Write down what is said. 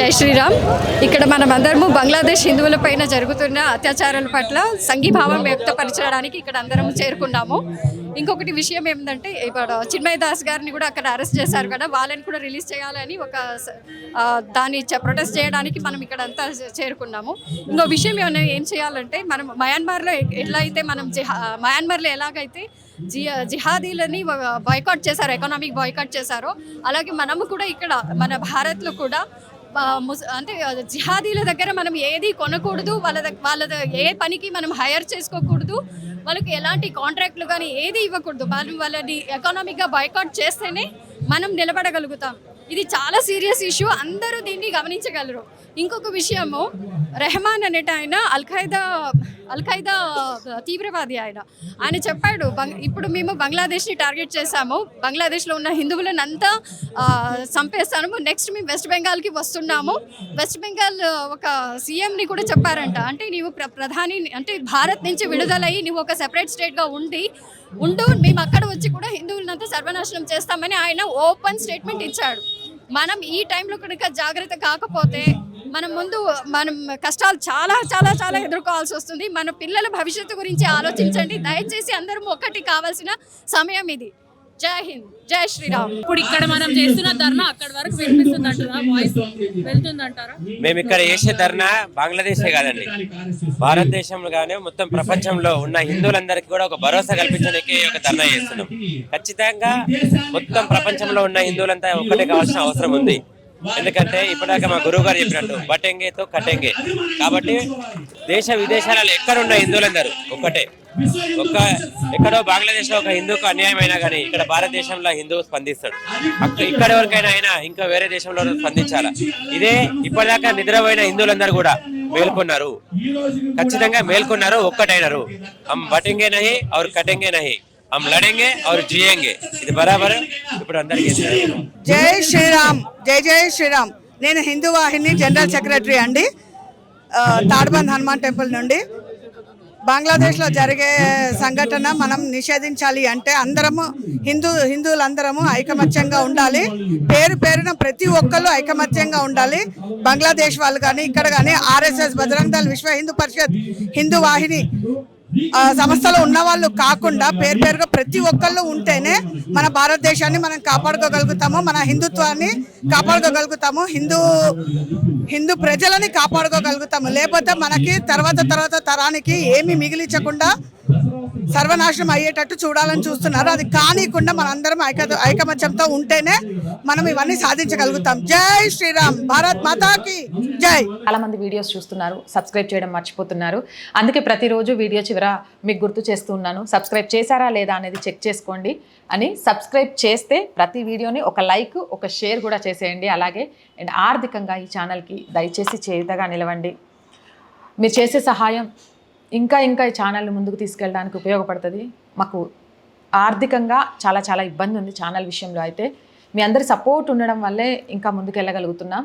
జై శ్రీరామ్. ఇక్కడ మనమందరము బంగ్లాదేశ్ హిందువుల పైన జరుగుతున్న అత్యాచారాల పట్ల సంఘీభావం వ్యక్తపరచడానికి ఇక్కడ అందరం చేరుకున్నాము. ఇంకొకటి విషయం ఏంటంటే ఇప్పుడు చిన్మయ దాస్ గారిని కూడా అక్కడ అరెస్ట్ చేశారు కదా వాళ్ళని కూడా రిలీజ్ చేయాలని ఒక దాన్ని ప్రొటెస్ట్ చేయడానికి మనం ఇక్కడ అంతా చేరుకున్నాము. ఇంకో విషయం ఏమైనా ఏం చేయాలంటే మనం మయన్మార్లో ఎట్లా అయితే మనం జిహా మయన్మార్లో ఎలాగైతే జి జిహాదీలని బాయ్కాట్ చేశారు ఎకనామిక్ బాయ్కాట్ చేశారో అలాగే మనము కూడా ఇక్కడ మన భారత్లో కూడా అంటే జిహాదీల దగ్గర మనం ఏది కొనకూడదు వాళ్ళ దగ్గ- వాళ్ళ ఏ పనికి మనం హైర్ చేసుకోకూడదు వాళ్ళకి ఎలాంటి కాంట్రాక్ట్లు కానీ ఏది ఇవ్వకూడదు. వాళ్ళు వాళ్ళని ఎకనామిక్గా బైకాట్ చేస్తేనే మనం నిలబడగలుగుతాం. ఇది చాలా సీరియస్ ఇష్యూ అందరూ దీన్ని గమనించగలరు. ఇంకొక విషయము రెహమాన్ అనేట ఆయన అల్ఖైదా అల్ఖైదా తీవ్రవాది ఆయన. ఆయన చెప్పాడు బంగ్ ఇప్పుడు మేము బంగ్లాదేశ్ని టార్గెట్ చేశాము. బంగ్లాదేశ్లో ఉన్న హిందువులను అంతా చంపేస్తాము. నెక్స్ట్ మేము వెస్ట్ బెంగాల్కి వస్తున్నాము. వెస్ట్ బెంగాల్ ఒక సీఎంని కూడా చెప్పారంట. అంటే నీవు ప్ర ప్రధాని అంటే భారత్ నుంచి విడుదలయ్యి నువ్వు ఒక సెపరేట్ స్టేట్గా ఉండి ఉండు. మేము అక్కడ వచ్చి కూడా హిందువులంతా సర్వనాశనం చేస్తామని ఆయన ఓపెన్ స్టేట్మెంట్ ఇచ్చాడు. మనం ఈ టైంలో కనుక జాగ్రత్త కాకపోతే మనం ముందు మనం కష్టాలు చాలా చాలా చాలా ఎదుర్కోవాల్సి వస్తుంది. మన పిల్లల భవిష్యత్తు గురించి ఆలోచించండి. దయచేసి అందరం ఒక్కటి కావాల్సిన సమయం ఇది. జై హింద్ జై శ్రీరామ్. ఇప్పుడు ఇక్కడ మనం చేస్తున్న ధర్నా అక్కడ వరకు వాయిస్ వెళ్తుందంటారా? మేము ఇక్కడ చేసే ధర్నా బంగ్లాదేశే కాదండి. భారతదేశంలో కానీ మొత్తం ప్రపంచంలో ఉన్న హిందువులందరికీ కూడా ఒక భరోసా కల్పించడానికి ఒక ధర్నా చేస్తున్నాం. ఖచ్చితంగా మొత్తం ప్రపంచంలో ఉన్న హిందువులంతా ఒక్కటే కావాల్సిన అవసరం ఉంది. ఎందుకంటే ఇప్పటిదాకా మా గురువు గారు చెప్పినట్టు బటెంగేతో కటెంగే. కాబట్టి దేశ విదేశాలలో ఎక్కడున్న హిందువులందరూ ఒక్కటే. ఒక్క ఎక్కడో బంగ్లాదేశ్లో ఒక హిందూకు అన్యాయం అయినా కానీ ఇక్కడ భారతదేశంలో హిందువు స్పందిస్తాడు. అక్కడ ఇక్కడ ఎవరికైనా అయినా ఇంకా వేరే దేశంలో స్పందించాలా? ఇదే ఇప్పటిదాకా నిద్రపోయిన హిందువులందరూ కూడా మేల్కొన్నారు. ఖచ్చితంగా మేల్కొన్నారు ఒక్కటైనారు. హమ్ బటెంగే నహి और కటెంగే నహి. हम लड़ेंगे और जिएंगे। ఇది బరాబర్ ఇప్పుడు అందరికీ జై శ్రీరామ్ జై జై శ్రీరామ్ నేను హిందూ వాహిని జనరల్ సెక్రటరీ అండి. తాడ్బంద్ హనుమాన్ టెంపుల్ నుండి. బంగ్లాదేశ్లో జరిగే సంఘటన మనం నిషేధించాలి అంటే అందరము హిందూ హిందువులందరము ఐకమత్యంగా ఉండాలి. పేరు పేరున ప్రతి ఒక్కళ్ళు ఐకమత్యంగా ఉండాలి. బంగ్లాదేశ్ వాళ్ళు కానీ ఇక్కడ కానీ ఆర్ఎస్ఎస్ బజరంగ్ దళ్ విశ్వ హిందూ పరిషత్ హిందూ వాహిని సంస్థలో ఉన్న వాళ్ళు కాకుండా పేరు పేరుగా ప్రతి ఒక్కళ్ళు ఉంటేనే మన భారతదేశాన్ని మనం కాపాడుకోగలుగుతాము మన హిందుత్వాన్ని కాపాడుకోగలుగుతాము హిందూ హిందూ ప్రజలని కాపాడుకోగలుగుతాము. లేకపోతే మనకి తర్వాత తర్వాత తరానికి ఏమి మిగిలించకుండా సర్వనాశనం అయ్యేటట్టు చూడాలని చూస్తున్నారు. అది కానీకుండా మనందరం ఐక ఐకమత్యంతో ఉంటేనే మనం ఇవన్నీ సాధించగలుగుతాం. జై శ్రీరామ్ భారత్ మాతాకి! చాలా మంది వీడియోస్ చూస్తున్నారు సబ్స్క్రైబ్ చేయడం మర్చిపోతున్నారు. అందుకే ప్రతిరోజు వీడియో చివర మీకు గుర్తు చేస్తూ ఉన్నాను. సబ్స్క్రైబ్ చేశారా లేదా అనేది చెక్ చేసుకోండి అని. సబ్స్క్రైబ్ చేస్తే ప్రతి వీడియోని ఒక లైక్ ఒక షేర్ కూడా చేసేయండి. అలాగే అండ్ ఆర్థికంగా ఈ ఛానల్కి దయచేసి చేయుతగా నిలవండి. మీరు చేసే సహాయం ఇంకా ఇంకా ఈ ఛానల్ని ముందుకు తీసుకెళ్ళడానికి ఉపయోగపడుతుంది. మాకు ఆర్థికంగా చాలా చాలా ఇబ్బంది ఉంది ఛానల్ విషయంలో అయితే. మీ అందరి సపోర్ట్ ఉండడం వల్లే ఇంకా ముందుకు వెళ్ళగలుగుతున్నాం.